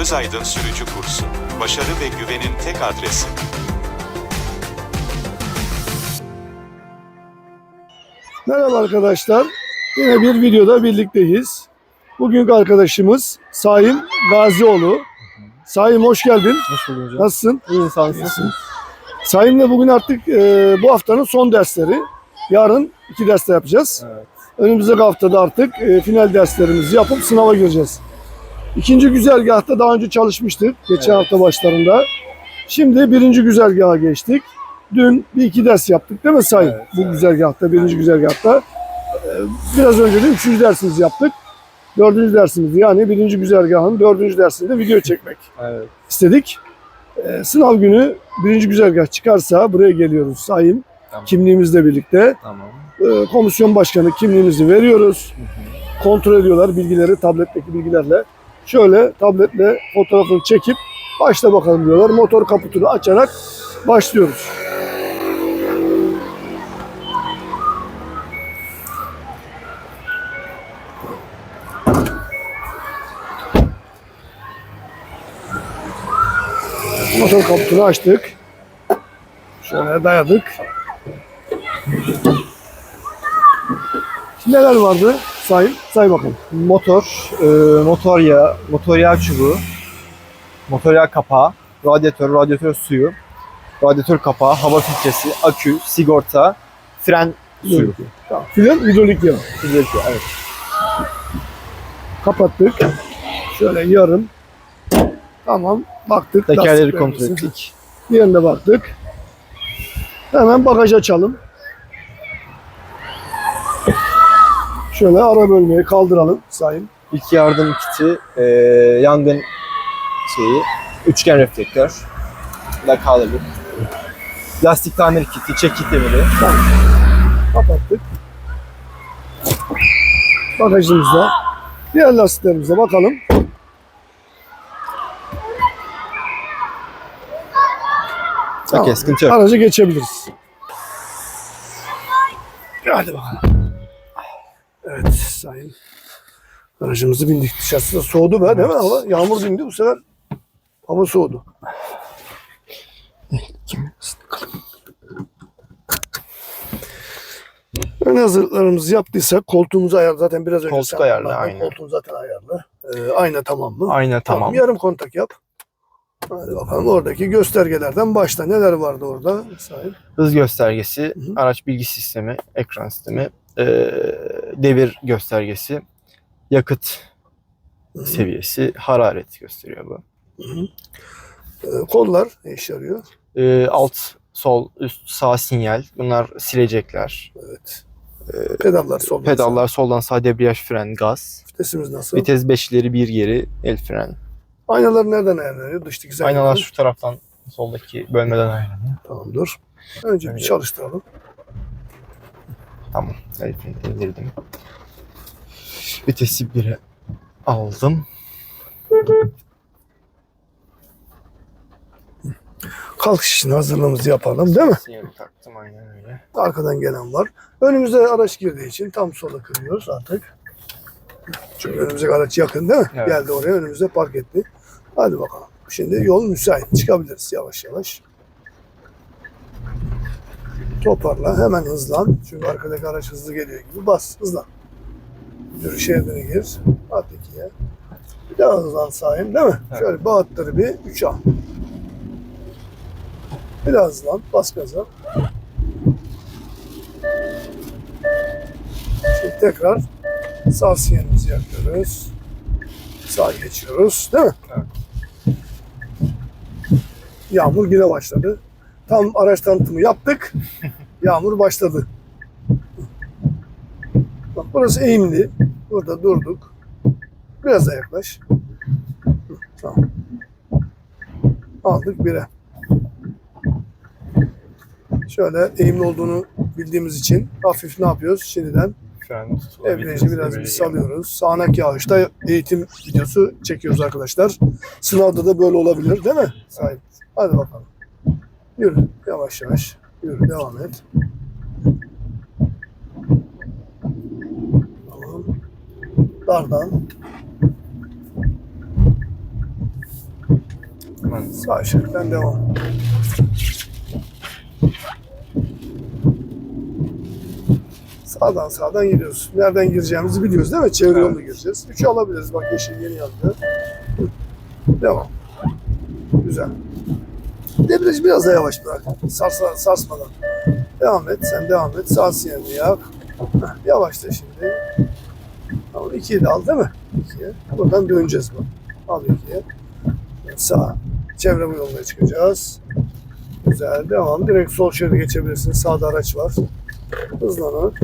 Özaydın Sürücü Kursu. Başarı ve güvenin tek adresi. Merhaba arkadaşlar. Yine bir videoda birlikteyiz. Bugünkü arkadaşımız Saim Gazioğlu. Saim hoş geldin. Hoş bulduk hocam. Nasılsın? İyi insansın. Saim'le bugün artık e, bu haftanın son dersleri. Yarın iki ders de yapacağız. Evet. Önümüzdeki haftada artık e, final derslerimizi yapıp sınava gireceğiz. İkinci güzergahta daha önce çalışmıştık. Geçen Evet. hafta başlarında. Şimdi birinci güzergaha geçtik. Dün bir iki ders yaptık değil mi Sayın? Evet, Bu evet. güzergahta, birinci güzergahta. Ee, Biraz önce de üçüncü dersimizi yaptık. Dördüncü dersimiz yani birinci güzergahın dördüncü dersinde video çekmek Evet. istedik. Ee, sınav günü birinci güzergah çıkarsa buraya geliyoruz Sayın. Tamam. Kimliğimizle birlikte. Tamam. Ee, komisyon başkanı kimliğimizi veriyoruz. Kontrol ediyorlar bilgileri tabletteki bilgilerle. Şöyle tabletle fotoğrafını çekip başla bakalım diyorlar. Motor kaputunu açarak başlıyoruz. Motor kaputunu açtık. Şöyle dayadık. Neler vardı? Say, say bakalım. Motor, e, motor yağı, motor yağ çubuğu, motor yağ kapağı, radyatör, radyatör suyu, radyatör kapağı, hava filtresi, akü, sigorta, fren suyu. Tamam. Fren hidrolik yağı. Hidrolik yağı, Evet. Kapattık. Şöyle yarım. Tamam. Baktık. Tekerleri kontrol ettik. Diğerine baktık. Hemen bagaj açalım. Şöyle ara bölmeyi kaldıralım sayın. İlk yardım kiti, e, yangın şeyi, üçgen reflektör, lakalık, lastik tamir kiti, çekik demiri, Kapattık. Bagajımızda. Diğer lastiklerimize bakalım. Okey, sıkıntı yok. Araca geçebiliriz. Hadi bakalım. Evet sayın. Aracımızı bindik. Dışarısı da soğudu be değil mi hava? Yağmur bindi bu sefer hava soğudu. Ön hazırlıklarımızı yaptıysak koltuğumuzu ayar zaten biraz önce Koltuk ayarlı, aynen. Koltuğun zaten ayarlı. Ee, ayna tamam mı? Aynen tamam. Yarım kontak yap. Hadi bakalım oradaki göstergelerden başla. Neler vardı orada? Sahip. Hız göstergesi, Hı hı. araç bilgi sistemi, ekran sistemi, eee, devir göstergesi, yakıt seviyesi, hararet gösteriyor bu. Ee, kollar ne işe yarıyor? Eee, alt, sol, üst, sağ sinyal. Bunlar silecekler. Evet. Pedallar solda. Pedallar soldan sağa debriyaj, fren, gaz. Vitesimiz nasıl? Vites 5 ileri 1 geri, el fren. Aynalar nereden ayarlanıyor? Dış dikiz Aynalar şu taraftan soldaki bölmeden ayarlanıyor. Tamamdır. Önce bir çalıştıralım. Tamam. El freni indirdim. Vitesi 1'e aldım. Kalkış için hazırlığımızı yapalım değil mi? Taktım aynen öyle. Arkadan gelen var. Önümüze araç girdiği için tam sola kırıyoruz artık. Çünkü önümüzdeki araç yakın değil mi? Evet. Geldi oraya önümüzde park etti. Hadi bakalım. Şimdi yol müsait. Çıkabiliriz yavaş yavaş. Toparla. Hemen hızlan. Çünkü arkadaki araç hızlı geliyor gibi. Bas. Hızlan. Yürü şeridine gir. At ikiye. Bir daha hızlan sahip değil mi? Evet. Şöyle bağıtları bir üç al. Biraz hızlan. Bas gaza. Şimdi tekrar sağ sinyalimizi yakıyoruz. Sağ geçiyoruz. Değil mi? Evet. Yağmur yine başladı. Tam araç tanıtımı yaptık. Yağmur başladı. Bak burası eğimli. Burada durduk. Biraz da yaklaş. Tamam. Aldık bire. Şöyle eğimli olduğunu bildiğimiz için hafif ne yapıyoruz? Şimdiden. Devreci biraz bir salıyoruz. Sağanak yağışta eğitim videosu çekiyoruz arkadaşlar. Sınavda da böyle olabilir değil mi? Sahip. Hadi bakalım. Yürü yavaş yavaş. Yürü devam et. Tamam. Dardan. Sağ şeritten devam. Sağdan sağdan gidiyoruz. Nereden gireceğimizi biliyoruz değil mi? Çevre Evet. yolunu gireceğiz. Üçü alabiliriz. Bak yeşil yeni yandı. Devam. Güzel. Debriyajı biraz daha yavaş bırak. Sarsa, sarsmadan. Devam et. Sen devam et. Sağ sinyalini yak. Heh, Yavaşla şimdi. Tamam ikiyi de al değil mi? İkiye. Buradan döneceğiz bak. Al ikiye. Sağ. Çevre bu yoluna çıkacağız. Güzel. Devam. Direkt sol şeride geçebilirsin. Sağda araç var. Hızlanır.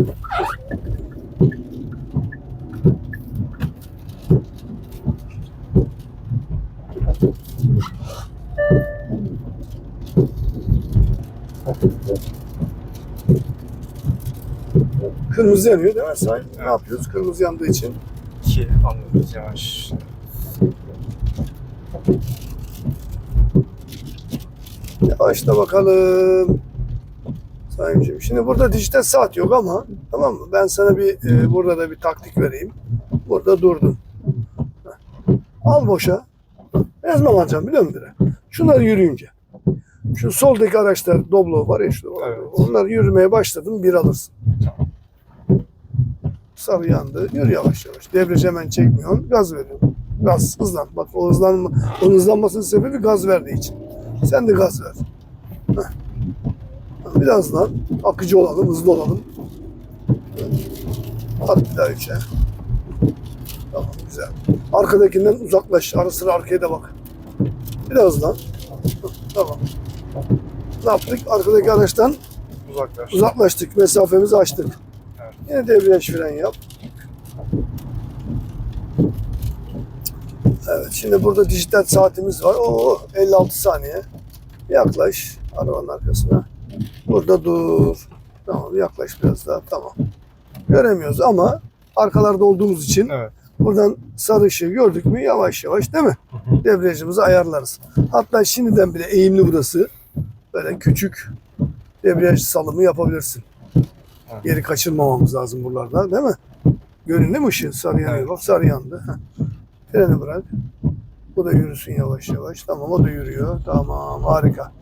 Kırmızı yanıyor değil mi? Say, ne yapıyoruz? Kırmızı yandığı için. 2 alıyoruz yavaş. Yavaşla bakalım. Sayıncığım. Şimdi burada dijital saat yok ama tamam mı? Ben sana bir e, burada da bir taktik vereyim. Burada durdun. Al boşa. Zaman alacağım biliyor musun? bire? Şunlar yürüyünce. Şu soldaki araçlar Doblo var ya şu. Evet. Onlar yürümeye başladın bir alırsın. Sarı yandı. Yürü yavaş yavaş. Debriyaj hemen çekmiyorsun. Gaz veriyorsun. Gaz hızlan. Bak o hızlanma, onun hızlanmasının sebebi gaz verdiği için. Sen de gaz ver. Heh. Biraz daha akıcı olalım, hızlı olalım. At bir daha üçe. Tamam güzel. Arkadakinden uzaklaş. Ara sıra arkaya da bak. Biraz daha. Tamam. Ne yaptık? Arkadaki araçtan Uzaklaş. uzaklaştık. Mesafemizi açtık. Evet. Yine debriyaj fren yap. Evet şimdi burada dijital saatimiz var. Oo 56 saniye. Yaklaş arabanın arkasına. Burada dur. Tamam yaklaş biraz daha. Tamam. Göremiyoruz ama arkalarda olduğumuz için Evet. buradan sarı ışığı gördük mü yavaş yavaş değil mi? hı. Debriyajımızı ayarlarız. Hatta şimdiden bile eğimli burası. Böyle küçük debriyaj salımı yapabilirsin. Evet. Geri kaçırmamamız lazım buralarda değil mi? Göründü mü ışığın? Sarı yanıyor. Evet. Bak sarı yandı. Freni bırak. Bu da yürüsün yavaş yavaş. Tamam o da yürüyor. Tamam harika.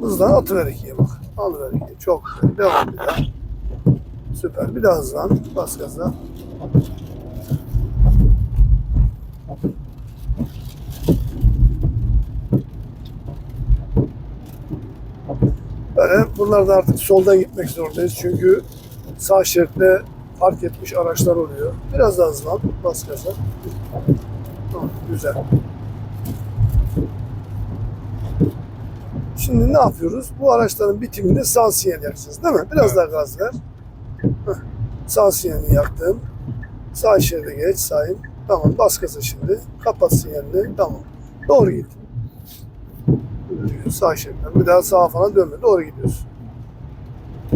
Hızlan atıver ikiye bak. Alıver ikiye. Çok güzel. Devam bir daha. Süper. Bir daha hızlan. Bas gaza. Böyle buralarda artık soldan gitmek zorundayız. Çünkü sağ şeritte park etmiş araçlar oluyor. Biraz daha hızlan. Bas gaza. Tamam, güzel. Şimdi ne yapıyoruz? Bu araçların bitiminde sağ sinyal yakacağız değil mi? Biraz daha gaz ver. Heh. Sağ sinyalini yaktım. Sağ şeride geç sahip. Tamam bas gaza şimdi. Kapat sinyalini. Tamam. Doğru git. Sağ şeritten. Bir daha sağa falan dönme. Doğru gidiyorsun.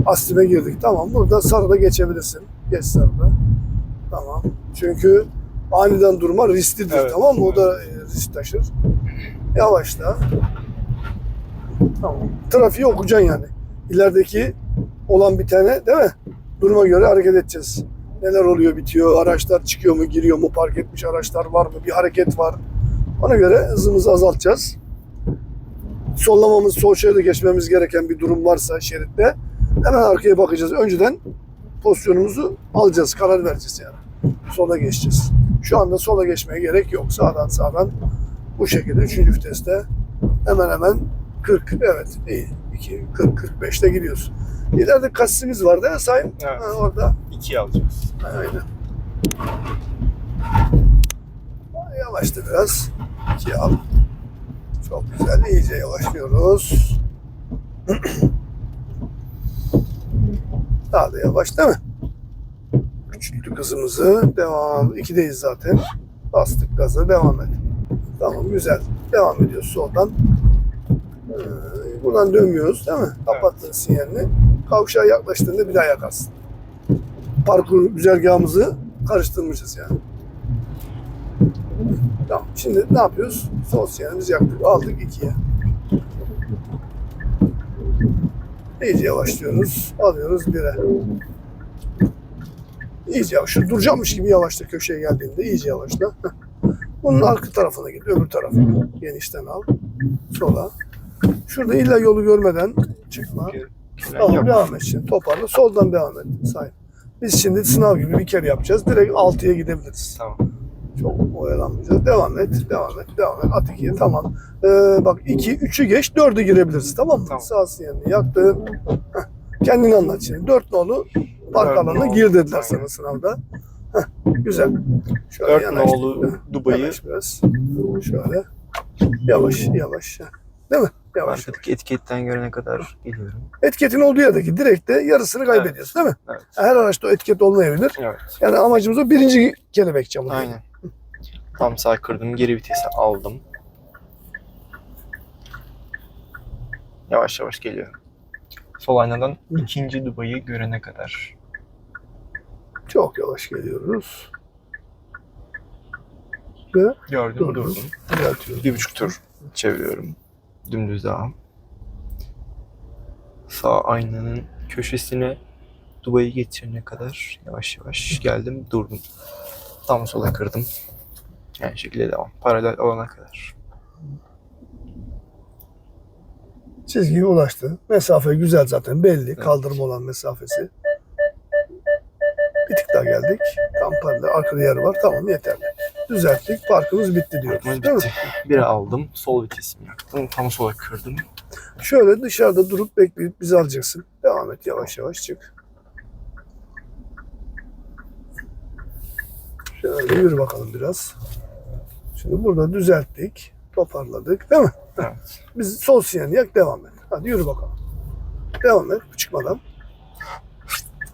Aslime girdik. Tamam. Burada sarıda geçebilirsin. Geç sarıda. Tamam. Çünkü aniden durma risklidir. Evet. Tamam mı? O da e, risk taşır. Yavaşla. Tamam. Trafiği okuyacaksın yani. İlerideki olan bir tane değil mi? Duruma göre hareket edeceğiz. Neler oluyor bitiyor, araçlar çıkıyor mu giriyor mu, park etmiş araçlar var mı, bir hareket var. Ona göre hızımızı azaltacağız. Sollamamız, sol şeride geçmemiz gereken bir durum varsa şeritte hemen arkaya bakacağız. Önceden pozisyonumuzu alacağız, karar vereceğiz yani. Sola geçeceğiz. Şu anda sola geçmeye gerek yok. Sağdan sağdan bu şekilde 3. viteste hemen hemen 40 evet iyi. 2 40 45'te gidiyoruz. İleride kasisimiz var değil mi Sayın? Evet. Ha, orada 2 alacağız. Aynen. Yavaştı biraz. İki al. Çok güzel. İyice yavaşlıyoruz. Daha da yavaş değil mi? Küçülttük hızımızı. Devam. İkideyiz zaten. Bastık gaza. Devam et. Tamam güzel. Devam ediyoruz soldan. Ee, buradan dönmüyoruz değil mi? Kapattın sinyalini. Kavşağa yaklaştığında bir daha yakarsın parkur güzergahımızı karıştırmışız yani. Tamam. Şimdi ne yapıyoruz? Sol sinyalimizi yaktık. Aldık ikiye. İyice yavaşlıyoruz. Alıyoruz bire. İyice yavaş. Şu duracakmış gibi yavaşla köşeye geldiğinde. iyice yavaşla. Bunun arka tarafına git, öbür tarafına. Genişten al. Sola. Şurada illa yolu görmeden çıkma. Tamam devam et şimdi. Toparla. Soldan devam et. Say. Biz şimdi sınav gibi bir kere yapacağız. Direkt 6'ya gidebiliriz. Tamam. Çok oyalanmayacağız. Devam et, devam et, devam et. At 2'ye tamam. Ee, bak 2, 3'ü geç, 4'ü girebiliriz. Tamam mı? Tamam. Sağ sinyalini yaktın. Heh. Kendini anlat şimdi. 4 nolu park Dört alanına nolu. gir dediler sana sınavda. Heh, güzel. Şöyle Dört yanaş. nolu Dubai'yi Yanaş biraz. Şöyle. Yavaş, yavaş. Değil mi? Yavaş. arkadaki etiketten görene kadar geliyorum. Etiketin olduğu yerdeki direkte yarısını kaybediyorsun değil mi? Evet. Her araçta o etiket olmayabilir. Evet. Yani amacımız o birinci kelebek camı. Aynen. Tam sağ kırdım. Geri vitesi aldım. Yavaş yavaş geliyorum. Sol aynadan ikinci Dubai'yi görene kadar. Çok yavaş geliyoruz. Ve Gördüm Durdum. durdum. Bir buçuk tur çeviriyorum. Dümdüz devam. Sağ aynanın köşesine Dubai'yi geçirene kadar yavaş yavaş geldim durdum. Tam sola kırdım. Yani şekilde devam. Paralel olana kadar. Çizgiye ulaştı. Mesafe güzel zaten belli. Kaldırım olan mesafesi. Bir tık daha geldik. Tam paralel. Arkada yer var. Tamam yeterli. Düzelttik. Parkımız bitti diyoruz. Parkımız mi? bitti. Biri aldım. Sol vitesimi yaktım. Tam sola kırdım. Şöyle dışarıda durup bekleyip bizi alacaksın. Devam et. Yavaş yavaş çık. Şöyle yürü bakalım biraz. Şimdi burada düzelttik. Toparladık. Değil mi? Evet. Biz sol sinyalini yak devam et. Hadi yürü bakalım. Devam et çıkmadan.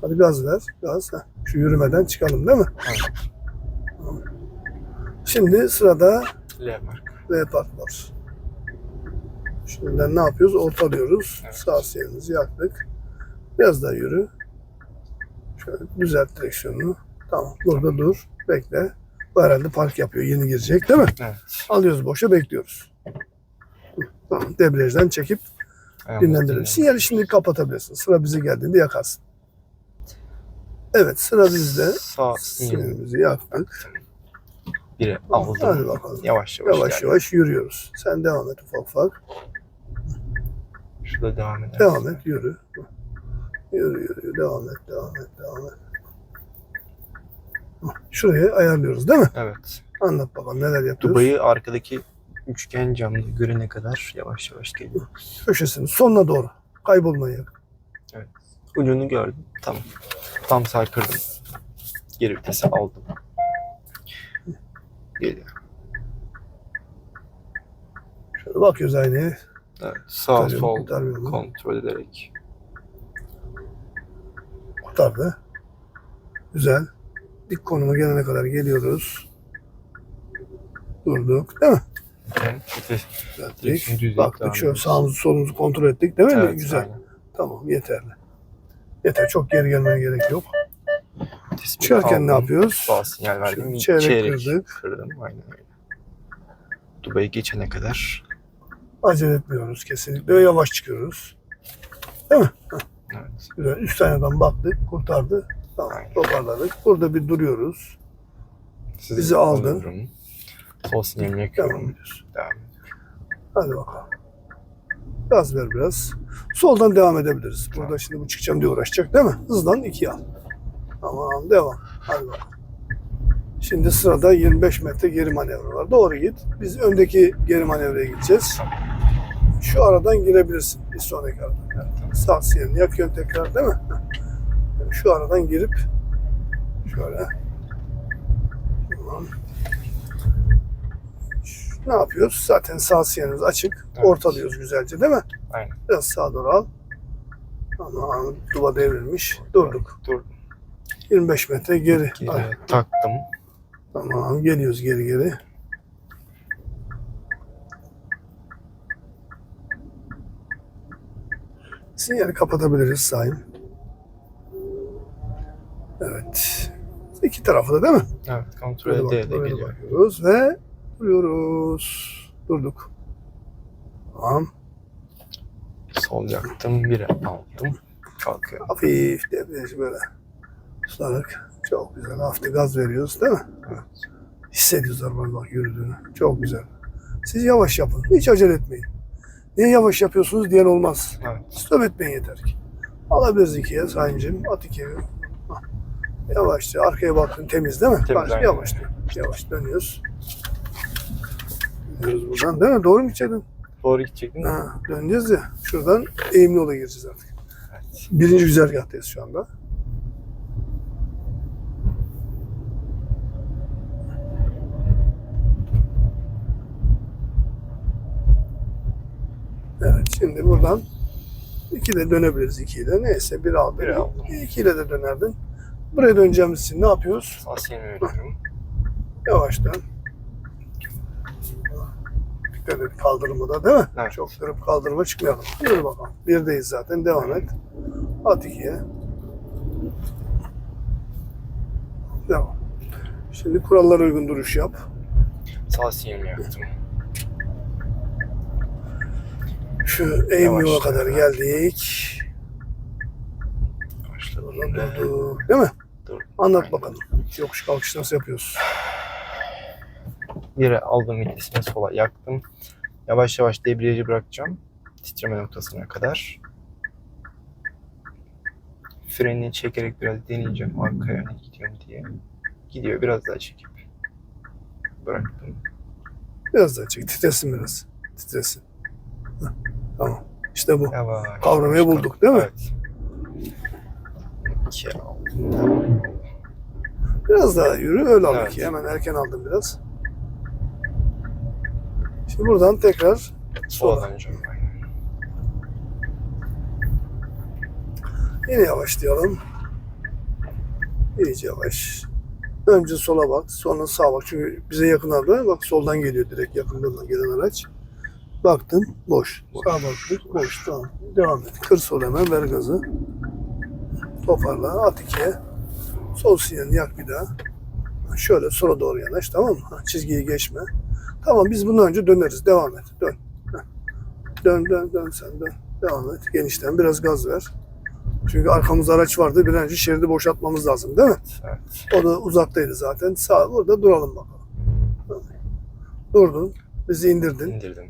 Hadi gaz ver. Gaz. Heh. Şu yürümeden çıkalım değil mi? Evet. Şimdi sırada L mark. V park var. Şimdiden ne yapıyoruz? Ortalıyoruz. Evet. Sağ sinyalimizi yaktık. Biraz daha yürü. Şöyle düzelt direksiyonunu. Tamam. Burada dur. Bekle. Bu herhalde park yapıyor. Yeni girecek değil mi? Evet. Alıyoruz boşa bekliyoruz. Tamam. Debriyajdan çekip Ayağımız dinlendirelim. dinlendi. Sinyali şimdi kapatabilirsin. Sıra bize geldiğinde yakarsın. Evet sıra bizde. Sağ sinyal. Sinyalimizi yaktık. Biri Hadi aldım. bakalım. Yavaş yavaş. Yavaş yavaş yürüyoruz. Sen devam et ufak ufak. Şurada devam eder. Devam et yürü. Yürü yürü devam et devam et devam et. Şurayı ayarlıyoruz değil mi? Evet. Anlat bakalım neler yapıyoruz. Dubai'yi arkadaki üçgen camda görene kadar yavaş yavaş geliyor. Köşesinin sonuna doğru. Kaybolmaya yakın. Ucunu gördüm. Tamam. Tam sağ kırdım. Geri vitesi aldım. Geliyor. Şöyle bakıyoruz aynaya. Evet. Sağ sol kontrol ederek. Kurtardı. Güzel. Dik konuma gelene kadar geliyoruz. Durduk değil mi? Düzelttik. Baktık şöyle sağımızı solumuzu kontrol ettik değil mi? Evet, Güzel. aynen. Tamam yeterli. Yeter çok geri gelmeye gerek yok. Vitesimi Çıkarken ne aldım. yapıyoruz? Sağ sinyal verdim. Çeyrek, çeyrek kırdık. kırdım. Aynen öyle. Dubai'yi geçene kadar. Acele etmiyoruz kesinlikle. Yavaş çıkıyoruz. Değil mi? Evet. Güzel. Üst aynadan baktık. Kurtardı. Tamam. Toparladık. Burada bir duruyoruz. Sizi Bizi aldın. alıyorum. Sol sinyalini Devam ediyoruz. Devam ediyorum. Hadi bakalım. Gaz ver biraz. Soldan devam edebiliriz. Burada Tamam. şimdi bu çıkacağım diye uğraşacak değil mi? Hızlan ikiye al. Tamam devam. Hadi bakalım. Şimdi sırada 25 metre geri manevra var. Doğru git. Biz öndeki geri manevraya gideceğiz. Şu aradan girebilirsin. Bir sonraki aradan. Evet. Sağ sinyalini yakıyorsun tekrar değil mi? Heh. Şu aradan girip şöyle. Tamam. Ne yapıyoruz? Zaten sağ sinyalimiz açık. Evet. Ortalıyoruz güzelce değil mi? Aynen. Biraz sağa doğru al. Tamam. Duva devrilmiş. Durduk. Dur. 25 metre geri. Geri Ay, taktım. Tamam. Geliyoruz geri geri. Sinyali kapatabiliriz sayın. Evet. İki tarafı da değil mi? Evet. Kontrol ede ede geliyor. bakıyoruz ve duruyoruz. Durduk. Tamam. Sol yaktım. Biri aldım. Kalkıyorum. Hafif debriyaj böyle tutarak çok güzel hafif gaz veriyoruz değil mi? Evet. Hissediyoruz arabanın bak yürüdüğünü. Çok güzel. Siz yavaş yapın. Hiç acele etmeyin. Niye yavaş yapıyorsunuz diyen olmaz. Evet. Stop etmeyin yeter ki. Alabiliriz ikiye sayıncım. At ikiye. Yavaşça arkaya bakın temiz değil mi? Temiz, Bak, yavaş Yavaş dönüyoruz. Dönüyoruz buradan değil mi? Doğru mu içerdin? Doğru gidecektin de. Ha, döneceğiz ya. Şuradan eğimli yola gireceğiz artık. Birinci güzergahtayız şu anda. Evet şimdi buradan iki de dönebiliriz ikiyle. Neyse bir aldım. Bir aldım. İkiyle de dönerdin. Buraya döneceğimiz için ne yapıyoruz? Asiyeni veriyorum. Yavaş dön. Dikkat et kaldırmada değil mi? Evet. Çok durup kaldırıma çıkmayalım. Yürü bakalım. Birdeyiz zaten. Devam et. At ikiye. Devam. Şimdi kurallara uygun duruş yap. Sağ sinyalimi yaptım. Şu yola kadar geldik. Başladım. Buradan durduk. Değil mi? Anlat bakalım. Yokuş kalkış nasıl yapıyoruz? Yere aldığım vitesini sola yaktım. Yavaş yavaş debriyajı bırakacağım. Titreme noktasına kadar. Frenini çekerek biraz deneyeceğim arkaya ne gidiyor mu diye. Gidiyor biraz daha çekip. Bıraktım. Biraz daha çek. Titresin biraz. Titresin. Heh, Tamam. İşte bu. Yavaş. Kavramayı bulduk, değil mi? Evet. İki aldım. Tamam. Biraz daha yürü. Öyle al Evet. Hemen erken aldım biraz. Şimdi buradan tekrar sola. Yine yavaşlayalım. İyice yavaş. Önce sola bak, sonra sağa bak. Çünkü bize yakın araba. Bak soldan geliyor direkt yakından gelen araç. Baktın, boş. Sağa baktık, boş. Tamam. Devam et. Kır sol hemen, ver gazı. Toparla, at ikiye. Sol sinyalini yak bir daha. Şöyle sola doğru yanaş, tamam mı? Ha, Çizgiyi geçme. Tamam, biz bundan önce döneriz. Devam et. Dön. Heh. Dön, dön, dön sen dön. Devam et. Genişten biraz gaz ver. Çünkü arkamızda araç vardı. Bir an önce şeridi boşaltmamız lazım değil mi? Evet. O da uzaktaydı zaten. Sağ burada duralım bakalım. Durdun. Bizi indirdin. İndirdim.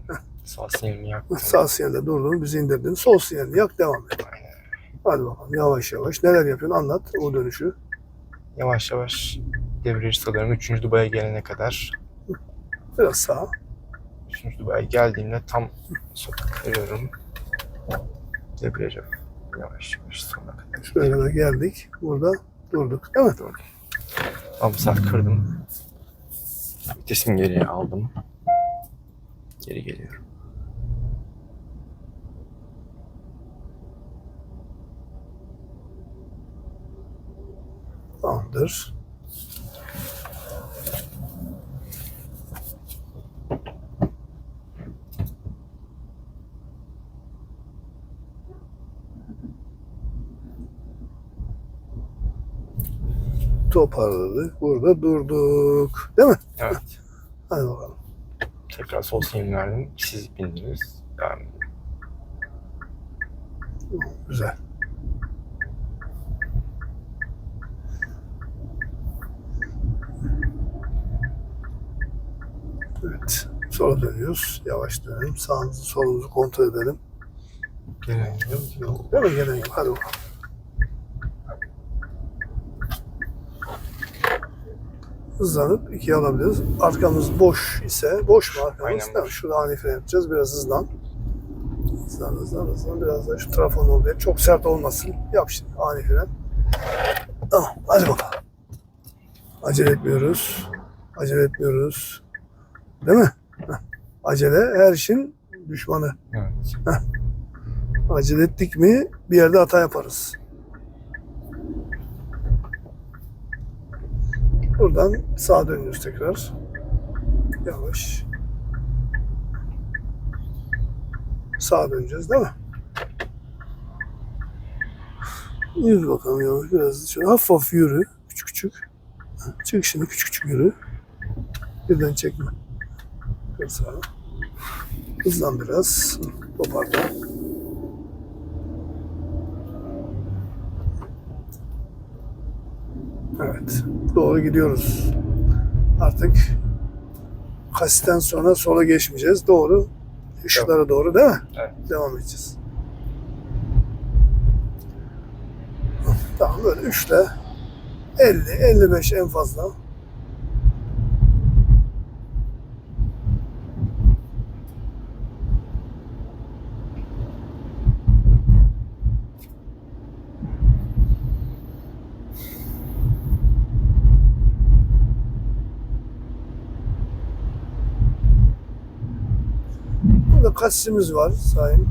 Sağ sinyalimi yaktım. Sağ sinyalde durdun. Bizi indirdin. Sol sinyalini yak devam et. Aynen. Hadi bakalım yavaş yavaş. Neler yapıyorsun anlat o dönüşü. Yavaş yavaş debriyajı salıyorum. Üçüncü Dubai'ye gelene kadar. Biraz sağa. Üçüncü Dubai'ye geldiğimde tam sola kırıyorum. Debriyaja yavaş yavaş sonuna kadar. Kadar geldik. Burada durduk. Değil mi? Tam sert kırdım. Vitesimi geriye aldım. Geri geliyorum. Tamamdır. Toparladık. Burada durduk. Değil mi? Evet. Hadi bakalım. Tekrar sol sinyal verdim. Siz bindiniz. Devam edin. Güzel. Evet. Sola dönüyoruz. Yavaş dönelim. Sağımızı solumuzu kontrol edelim. Gelen yok. Değil mi? Gelen yok. Hadi bakalım. Hızlanıp ikiye alabiliriz. Arkamız boş ise, boş mu arkamız? Aynen boş. Şurada ani fren yapacağız. Biraz hızlan. Hızlan, hızlan, hızlan. Biraz da şu trafon oluyor. Çok sert olmasın. Yap şimdi ani fren. Tamam. Hadi bakalım. Acele etmiyoruz. Acele etmiyoruz. Değil mi? Acele her işin düşmanı. Evet. Acele ettik mi bir yerde hata yaparız. Buradan sağa dönüyoruz tekrar. Yavaş. Sağa döneceğiz değil mi? Yürü bakalım yavaş biraz. Şöyle hafif hafif yürü. Küçük küçük. Çık şimdi küçük küçük yürü. Birden çekme. Kır sağa. Hızlan biraz. Toparla. Evet. Doğru gidiyoruz. Artık kasisten sonra sola geçmeyeceğiz. Doğru. Işıklara doğru değil mi? Evet. Devam edeceğiz. Tamam böyle 3 ile 50, 55 en fazla. Kasimiz var sayın.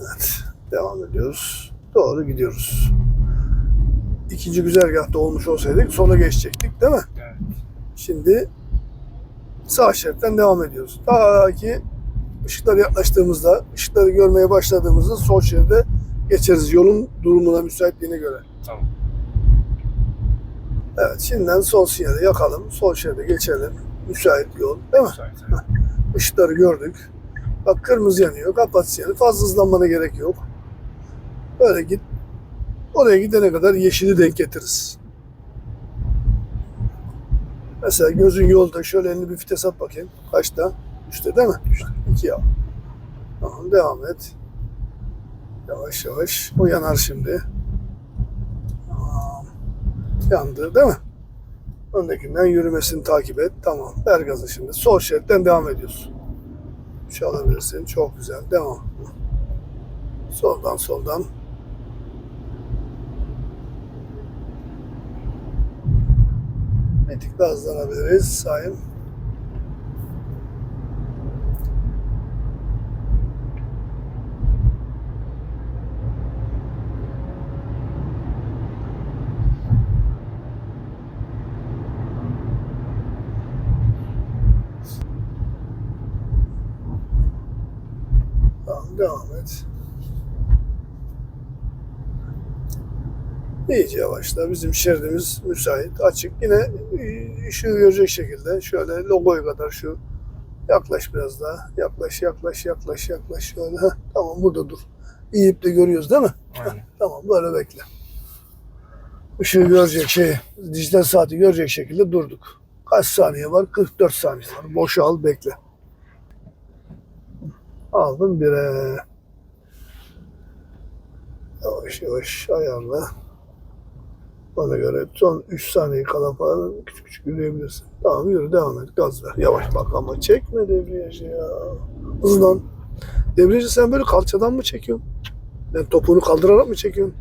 Evet, devam ediyoruz. Doğru gidiyoruz. İkinci güzergahta olmuş olsaydık sola geçecektik değil mi? Evet. Şimdi sağ şeritten devam ediyoruz. Ta ki ışıklara yaklaştığımızda, ışıkları görmeye başladığımızda sol şeride geçeriz yolun durumuna, müsaitliğine göre. Tamam. Evet, şimdiden sol sinyali yakalım, sol şeride geçelim. Müsait yol, değil mi? Müsait. Işıkları gördük. Bak kırmızı yanıyor, kapat sinyali. Fazla hızlanmana gerek yok. Böyle git. Oraya gidene kadar yeşili denk getiririz. Mesela gözün yolda şöyle elini bir vites at bakayım. Kaçta? Üçte değil mi? Üçte. İki ya. Tamam devam et. Yavaş yavaş. O yanar şimdi. Yandı değil mi? Öndekinden yürümesini takip et. Tamam. Ver gazı şimdi. Sol şeritten devam ediyorsun. Şu alabilirsin. Çok güzel. Devam. Soldan soldan. Bir tık daha hızlanabiliriz. Sayın. Tamam devam et. İyice yavaşla. Bizim şeridimiz müsait, açık. Yine e, ışığı görecek şekilde şöyle logoya kadar şu yaklaş biraz daha. Yaklaş, yaklaş, yaklaş, yaklaş. Şöyle. Heh, tamam burada dur. İyip de görüyoruz değil mi? Aynen. Tamam böyle bekle. Işığı görecek şey, dijital saati görecek şekilde durduk. Kaç saniye var? 44 saniye var. Boşa al bekle. Aldım bire. Yavaş yavaş ayarla. Bana göre son 3 saniye kala falan küçük küçük yürüyebilirsin. Tamam yürü devam et. Gaz ver. Yavaş bak ama çekme debriyajı ya. Hızlan. Debriyajı sen böyle kalçadan mı çekiyorsun? Yani topunu kaldırarak mı çekiyorsun?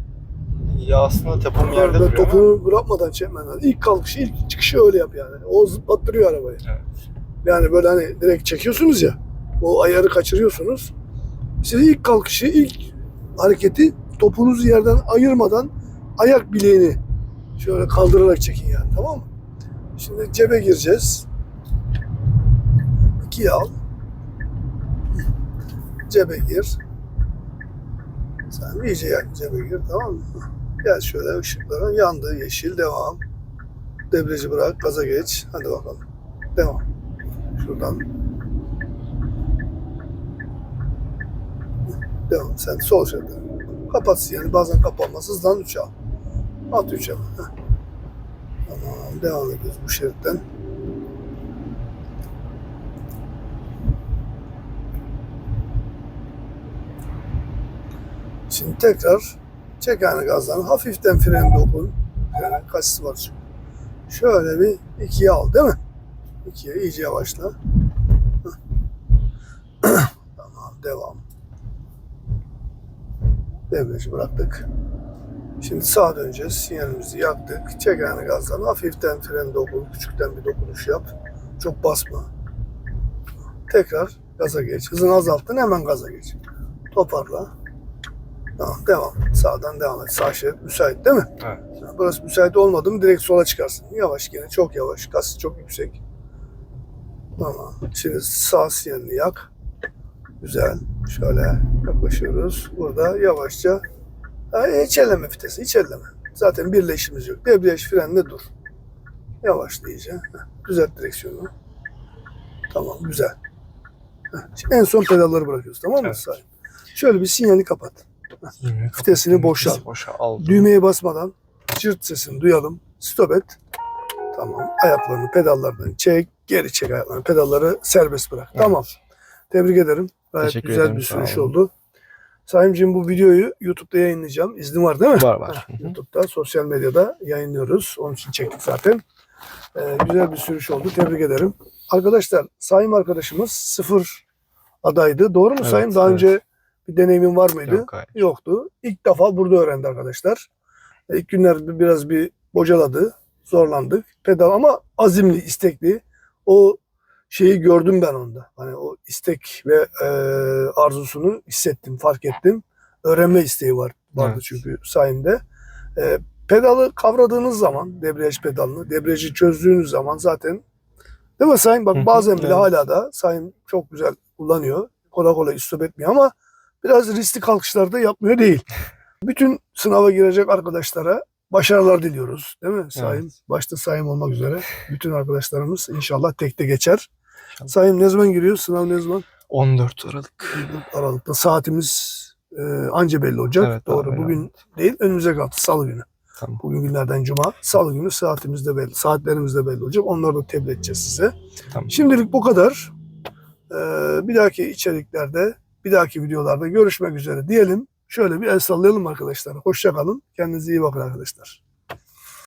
Ya aslında tepom yerde duruyor ama. topunu bırakmadan çekmen lazım. İlk kalkışı, ilk çıkışı öyle yap yani. O zıplattırıyor arabayı. Evet. Yani böyle hani direkt çekiyorsunuz ya. O ayarı kaçırıyorsunuz. Siz ilk kalkışı, ilk hareketi topunuzu yerden ayırmadan ayak bileğini şöyle kaldırarak çekin yani tamam mı? Şimdi cebe gireceğiz. İkiye al. Cebe gir. Sen iyice yak cebe gir tamam mı? Gel şöyle ışıklara yandı yeşil devam. Debriyajı bırak gaza geç. Hadi bakalım. Devam. Şuradan. Devam. Sen sol şeride. Kapat yani bazen kapanmaz. Hızlan 3'e al. At 3'e al. Heh. Tamam. Devam ediyoruz bu şeritten. Şimdi tekrar çek gazdan. Hafiften freni dokun. Frene kaçısı var çünkü. Şöyle bir ikiye al değil mi? İkiye iyice yavaşla. Tamam devam. Debriyajı bıraktık. Şimdi sağa döneceğiz. Sinyalimizi yaktık. Çek aynı gazdan. Hafiften fren dokun. Küçükten bir dokunuş yap. Çok basma. Tekrar gaza geç. Hızını azalttın hemen gaza geç. Toparla. Tamam devam. Sağdan devam et. Sağ şerit müsait değil mi? Evet. Burası müsait olmadı mı direkt sola çıkarsın. Yavaş gene çok yavaş. Gaz çok yüksek. Tamam. Şimdi sağ sinyalini yak. Güzel. Şöyle yaklaşıyoruz. Burada yavaşça ha, hiç elleme vitesi. Hiç elleme. Zaten birleşimiz yok. Debriyaj frenle dur. Yavaş iyice. Heh, Düzelt direksiyonu. Tamam güzel. Şimdi en son pedalları bırakıyoruz tamam mı? Evet. Şöyle bir sinyali kapat. Vitesini boşa. Vitesi boşa aldım. Düğmeye basmadan cırt sesini duyalım. Stop et. Tamam. Ayaklarını pedallardan çek. Geri çek ayaklarını. Pedalları serbest bırak. Evet. Tamam. Tebrik ederim. Gayet Teşekkür güzel ederim, bir sürüş oldu. Sayımcığım bu videoyu YouTube'da yayınlayacağım. İznin var değil mi? Var var. YouTube'da, sosyal medyada yayınlıyoruz. Onun için çektik zaten. Ee, güzel bir sürüş oldu. Tebrik ederim. Arkadaşlar, Sayım arkadaşımız sıfır adaydı. Doğru mu Evet, Sayım? Daha evet. önce bir deneyimin var mıydı? Yok, hayır. Yoktu. İlk defa burada öğrendi arkadaşlar. E, İlk günler bir- biraz bir bocaladı. Zorlandık. Pedal ama azimli, istekli. O şeyi gördüm ben onda. Hani o istek ve e, arzusunu hissettim, fark ettim. Öğrenme isteği var vardı Evet. çünkü sayemde. E, pedalı kavradığınız zaman, debriyaj pedalını, debriyajı çözdüğünüz zaman zaten değil mi Sayın? Bak bazen bile evet. hala da Sayın çok güzel kullanıyor. Kolay kolay istop etmiyor ama biraz riskli kalkışlarda yapmıyor değil. Bütün sınava girecek arkadaşlara başarılar diliyoruz. Değil mi Sayın? Başta Sayın olmak üzere. Bütün arkadaşlarımız inşallah tekte geçer. Sayın ne zaman giriyor? Sınav ne zaman? 14 Aralık. Aralıkta. Saatimiz e, anca belli olacak. Evet, Doğru. Bugün değil önümüze kaldı. Salı günü. Tamam. Bugün günlerden cuma. Salı günü saatimiz de belli. Saatlerimiz de belli olacak. Onları da tebliğ edeceğiz size. Tamam. Şimdilik bu kadar. Ee, bir dahaki içeriklerde, bir dahaki videolarda görüşmek üzere diyelim. Şöyle bir el sallayalım arkadaşlar. Hoşça kalın. Kendinize iyi bakın arkadaşlar.